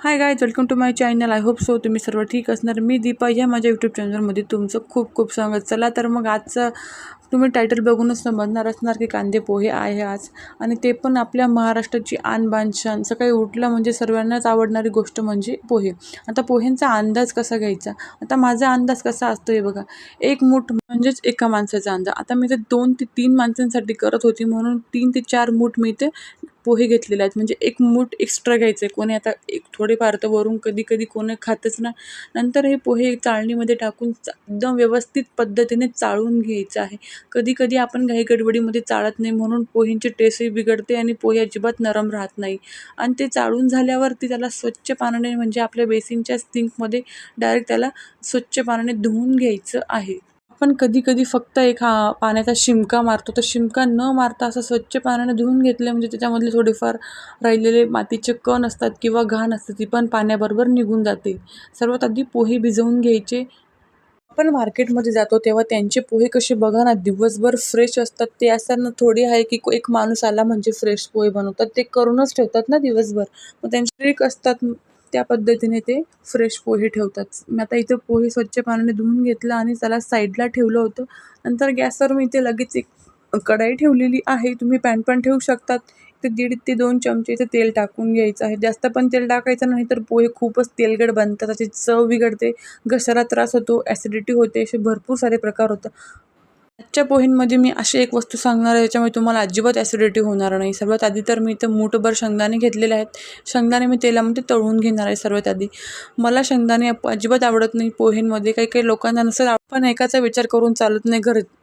Hi guys welcome to my channel I hope so तुम्ही सर्व ठीक असणार. मी दीपा ह्या माझ्या यूट्यूब चॅनलमध्ये तुमचं खूप खूप स्वागत. चला तर मग आजचं तुम्ही टायटल बघूनच समजणार असणार की कांदे पोहे आहे आज. आणि ते पण आपल्या महाराष्ट्राची आन सकाळी उठलं म्हणजे सर्वांनाच आवडणारी गोष्ट म्हणजे पोहे. आता पोह्यांचा अंदाज कसा घ्यायचा? आता माझा अंदाज कसा असतो हे बघा. एक मूठ म्हणजेच एका माणसाचा अंदाज. आता मी ते दोन ते तीन माणसांसाठी करत होती म्हणून तीन ते चार मूठ मी ते पोहे घेतलेले आहेत. म्हणजे एक मूठ एक्स्ट्रा घ्यायचं आहे कोणी आता एक थोडेफार तर वरून कधी कधी कोणी खातच ना. नंतर हे पोहे चाळणीमध्ये टाकून चा एकदम व्यवस्थित पद्धतीने चाळून घ्यायचं आहे. कधी कधी आपण घाई गडबडीमध्ये चाळत नाही म्हणून पोह्यांची टेस्टही बिघडते आणि पोहे अजिबात नरम राहत नाही. आणि ते चाळून झाल्यावरती त्याला स्वच्छ पाण्याने म्हणजे आपल्या बेसिनच्या सिंकमध्ये डायरेक्ट त्याला स्वच्छ पाण्याने धुवून घ्यायचं आहे. आपण कधी कधी फक्त एक हा पाण्याचा शिमका मारतो. तर शिमका न मारता असं स्वच्छ पाण्याने धुवून घेतलं म्हणजे त्याच्यामधले थोडेफार राहिलेले मातीचे कण असतात किंवा घाण असते ती पण पाण्याबरोबर निघून जाते सर्वात आधी पोहे भिजवून घ्यायचे. आपण मार्केटमध्ये जातो तेव्हा त्यांचे पोहे कसे बघा ना दिवसभर फ्रेश असतात. ते असताना थोडी आहे की को- एक माणूस आला म्हणजे फ्रेश पोहे बनवतात. ते करूनच ठेवतात ना दिवसभर. मग त्यांचे ट्रिक असतात त्या पद्धतीने ते फ्रेश पोहे ठेवतात. मी आता इथं पोहे स्वच्छ पाण्याने धुवून घेतलं आणि त्याला साईडला ठेवलं होतं. नंतर गॅसवर मी इथे लगेच एक कढाई ठेवलेली आहे. तुम्ही पॅन पण ठेवू शकतात. ते दीड ते दोन चमचे इथे तेल टाकून घ्यायचं आहे. जास्त पण तेल टाकायचं नाही तर पोहे खूपच तेलगड बनतात. त्याची चव बिघडते. घशाला त्रास होतो. ॲसिडिटी होते. असे भरपूर सारे प्रकार होतात. आजच्या पोहेंमध्ये मी अशी एक वस्तू सांगणार आहे ज्याच्यामुळे तुम्हाला अजिबात ॲसिडिटी होणार नाही. सर्वात आधी तर मी इथं मूठभर शेंगदाणे घेतलेले आहेत. शेंगदाणे मी तेलामध्ये तळून घेणार आहे सर्वात आधी. मला शेंगदाणे अजिबात आवडत नाही पोहेंमध्ये. काही काही लोकांना नसेल आपण एकाचा विचार करून चालत नाही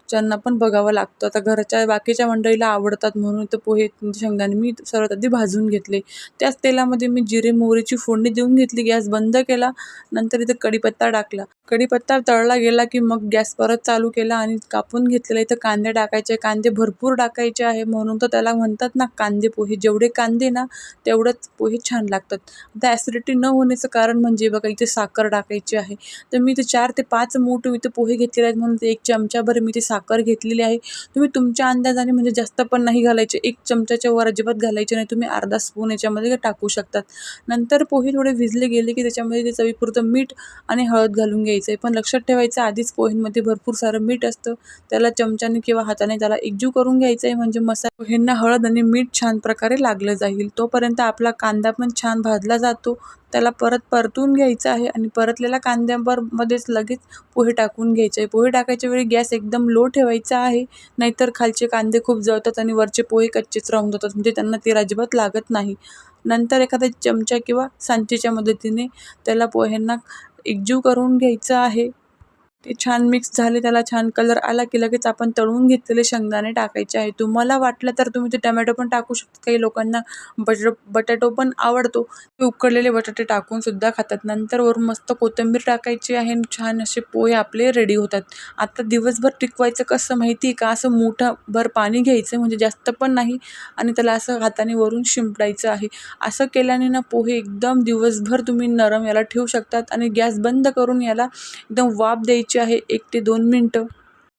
ज्यांना पण बघावं लागतं. आता घरच्या बाकीच्या मंडळीला आवडतात म्हणून इथं पोहे शेंगदाणे मी सर्वात आधी भाजून घेतले. त्याच तेलामध्ये मी जिरे मोहरीची फोडणी देऊन घेतली. गॅस बंद केला. नंतर इथं कढीपत्ता टाकला. कढीपत्ता तळला गेला की मग गॅस परत चालू केला आणि कापून घेतलेला इथं कांदे टाकायचे. कांदे भरपूर टाकायचे आहे म्हणून तर त्याला म्हणतात ना कांदे पोहे. जेवढे कांदे ना तेवढंच पोहे छान लागतात. आता ॲसिडिटी न होण्याचं कारण म्हणजे बघा इथे साखर टाकायची आहे. तर मी इथे चार ते पाच मोठे इथे पोहे घेतलेले आहेत म्हणून ते एक चमचाभर मी ते साखर साखर घेतलेली आहे. तुम्ही तुमच्या अंदाजाने म्हणजे जास्त पण नाही घालायचे. एक चमच्याच्या वर अजिबात घालायचे नाही. तुम्ही अर्धा स्पून याच्यामध्ये टाकू शकतात. नंतर पोहे थोडे भिजले गेले की त्याच्यामध्ये ते चवीपुरतं मीठ आणि हळद घालून घ्यायचं आहे. पण लक्षात ठेवायचं आधीच पोहेंमध्ये भरपूर सारं मीठ असतं. त्याला चमच्याने किंवा हाताने त्याला एकजीव करून घ्यायचं आहे. म्हणजे मसाला पोहेंना हळद आणि मीठ छान प्रकारे लागलं जाईल. तोपर्यंत आपला कांदा पण छान भाजला जातो. त्याला परत परतून घ्यायचं आहे आणि परतलेल्या कांद्यावर मध्येच लगेच पोहे टाकून घ्यायचे आहे. पोहे टाकायच्या वेळी गॅस एकदम लो ठेवायचा आहे. नाहीतर खालचे कांदे खूप जळतात आणि वरचे पोहे कच्चेच राहून जातात. म्हणजे त्यांना तेल अजिबात लागत नाही. नंतर एखाद्या चमचा किंवा सांचेच्या मदतीने त्याला पोह्यांना एकजीव करून घ्यायचं आहे. ते छान मिक्स झाले त्याला छान कलर आला की लगेच आपण तळून घेतलेले शेंगदाणे टाकायचे आहे. तुम्हाला वाटलं तर तुम्ही ते टमॅटो पण टाकू शकता. काही लोकांना बट बटाटो पण आवडतो. ते उकडलेले बटाटे टाकून सुद्धा खातात. नंतर वरून मस्त कोथिंबीर टाकायची आहे आणि छान असे पोहे आपले रेडी होतात. आता दिवसभर टिकवायचं कसं माहिती आहे का? असं मोठंभर पाणी घ्यायचं म्हणजे जास्त पण नाही आणि त्याला असं हाताने वरून शिंपडायचं आहे. असं केल्याने ना पोहे एकदम दिवसभर तुम्ही नरम याला ठेवू शकतात आणि गॅस बंद करून याला एकदम वाफ द्यायची आहे एक ते दोन मिनटं.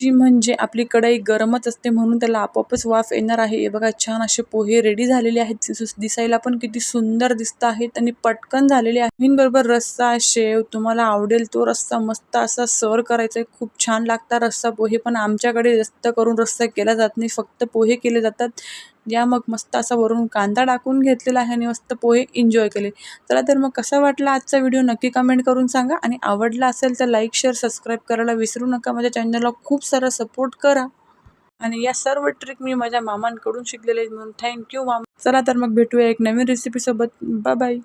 जी म्हणजे आपली कढई गरमच असते म्हणून त्याला आपोआपच वाफ येणार आहे. हे बघा छान असे पोहे रेडी झालेले आहेत. दिस- दिसायला पण किती सुंदर दिसत आहेत आणि पटकन झालेले आहेत. बरोबर रस्सा शेव तुम्हाला आवडेल तो रस्सा मस्त असा सर्व करायचा आहे खूप छान लागता रस्सा. पोहे पण आमच्याकडे जास्त करून रस्सा केला जात नाही. फक्त पोहे केले जातात. या मग मस्त असा वरून कांदा टाकून घेतलेला आहे आणि मस्त पोहे एन्जॉय केले. चला तर मग कसा वाटला आजचा व्हिडिओ नक्की कमेंट करून सांगा आणि आवडला असेल तर लाईक शेअर सबस्क्राईब करायला विसरू नका. माझ्या चॅनलला खूप सारा सपोर्ट करा. आणि या सर्व ट्रिक मी माझ्या मामांकडून शिकलेले म्हणून थँक्यू मामा. चला तर मग भेटूया एक नवीन रेसिपीसोबत बाय बाय